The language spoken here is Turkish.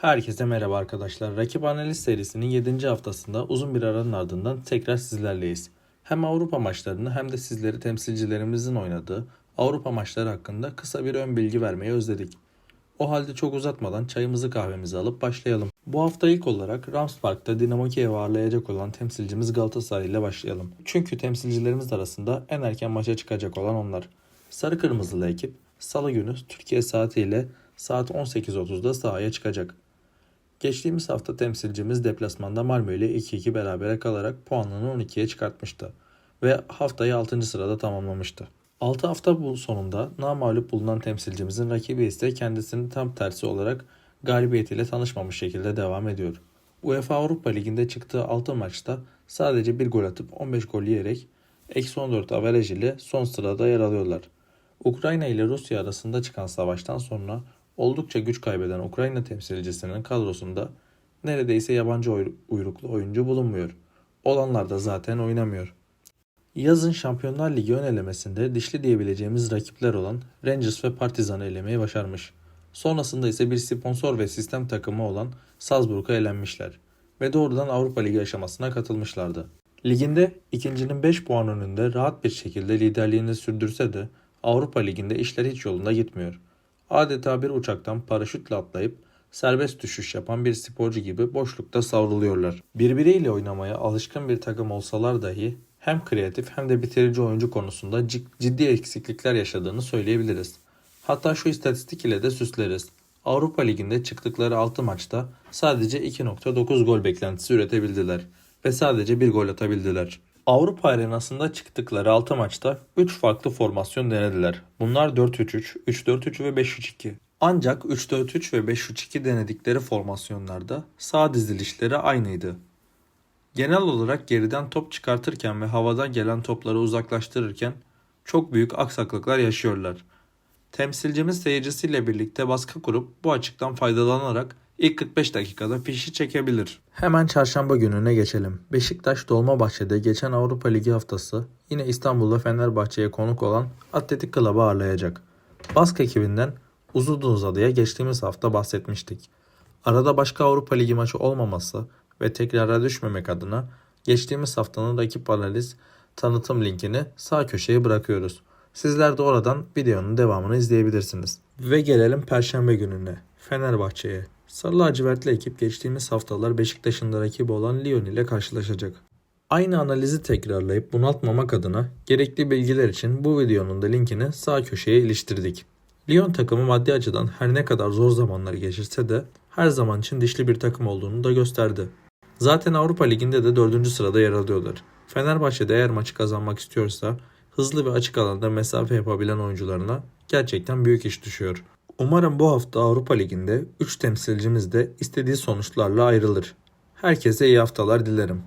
Herkese merhaba arkadaşlar. Rakip Analiz serisinin 7. haftasında uzun bir aranın ardından tekrar sizlerleyiz. Hem Avrupa maçlarını hem de sizleri temsilcilerimizin oynadığı Avrupa maçları hakkında kısa bir ön bilgi vermeyi özledik. O halde çok uzatmadan çayımızı kahvemizi alıp başlayalım. Bu hafta ilk olarak Rams Park'ta Dinamo Kiev'i ağırlayacak olan temsilcimiz Galatasaray ile başlayalım. Çünkü temsilcilerimiz arasında en erken maça çıkacak olan onlar. Sarı Kırmızılı ekip Salı günü Türkiye saatiyle saat 18.30'da sahaya çıkacak. Geçtiğimiz hafta temsilcimiz deplasmanda Malmö ile 2-2 berabere kalarak puanını 12'ye çıkartmıştı ve haftayı 6. sırada tamamlamıştı. 6 hafta bu sonunda namağlup bulunan temsilcimizin rakibi ise kendisinin tam tersi olarak galibiyetiyle tanışmamış şekilde devam ediyor. UEFA Avrupa Ligi'nde çıktığı 6 maçta sadece bir gol atıp 15 gol yiyerek eksi 14 averaj ile son sırada yer alıyorlar. Ukrayna ile Rusya arasında çıkan savaştan sonra oldukça güç kaybeden Ukrayna temsilcisinin kadrosunda neredeyse yabancı uyruklu oyuncu bulunmuyor. Olanlar da zaten oynamıyor. Yazın Şampiyonlar Ligi ön elemesinde dişli diyebileceğimiz rakipler olan Rangers ve Partizan'ı elemeyi başarmış. Sonrasında ise bir sponsor ve sistem takımı olan Salzburg'a elenmişler ve doğrudan Avrupa Ligi aşamasına katılmışlardı. Liginde ikincinin 5 puan önünde rahat bir şekilde liderliğini sürdürse de Avrupa Ligi'nde işler hiç yolunda gitmiyor. Adeta bir uçaktan paraşütle atlayıp serbest düşüş yapan bir sporcu gibi boşlukta savruluyorlar. Birbiriyle oynamaya alışkın bir takım olsalar dahi hem kreatif hem de bitirici oyuncu konusunda cid- ciddi eksiklikler yaşadığını söyleyebiliriz. Hatta şu istatistik ile de süsleriz. Avrupa Ligi'nde çıktıkları 6 maçta sadece 2.9 gol beklentisi üretebildiler ve sadece bir gol atabildiler. Avrupa arenasında çıktıkları 6 maçta 3 farklı formasyon denediler. Bunlar 4-3-3, 3-4-3 ve 5-3-2. Ancak 3-4-3 ve 5-3-2 denedikleri formasyonlarda sağ dizilişleri aynıydı. Genel olarak geriden top çıkartırken ve havadan gelen topları uzaklaştırırken çok büyük aksaklıklar yaşıyorlar. Temsilcimiz seyircisiyle birlikte baskı kurup bu açıktan faydalanarak ilk 45 dakikada fişi çekebilir. Hemen çarşamba gününe geçelim. Beşiktaş Dolmabahçe'de geçen Avrupa Ligi haftası yine İstanbul'da Fenerbahçe'ye konuk olan Atletik Club'ı ağırlayacak. Bask ekibinden uzun uzadıya geçtiğimiz hafta bahsetmiştik. Arada başka Avrupa Ligi maçı olmaması ve tekrara düşmemek adına geçtiğimiz haftanın rakip analiz tanıtım linkini sağ köşeye bırakıyoruz. Sizler de oradan videonun devamını izleyebilirsiniz. Ve gelelim Perşembe gününe. Fenerbahçe'ye. Sarı lacivertli ekip geçtiğimiz haftalar Beşiktaş'ın da rakibi olan Lyon ile karşılaşacak. Aynı analizi tekrarlayıp bunaltmamak adına gerekli bilgiler için bu videonun da linkini sağ köşeye iliştirdik. Lyon takımı maddi açıdan her ne kadar zor zamanları geçirse de her zaman için dişli bir takım olduğunu da gösterdi. Zaten Avrupa Ligi'nde de 4. sırada yer alıyorlar. Fenerbahçe de eğer maçı kazanmak istiyorsa hızlı ve açık alanda mesafe yapabilen oyuncularına gerçekten büyük iş düşüyor. Umarım bu hafta Avrupa Ligi'nde 3 temsilcimiz de istediği sonuçlarla ayrılır. Herkese iyi haftalar dilerim.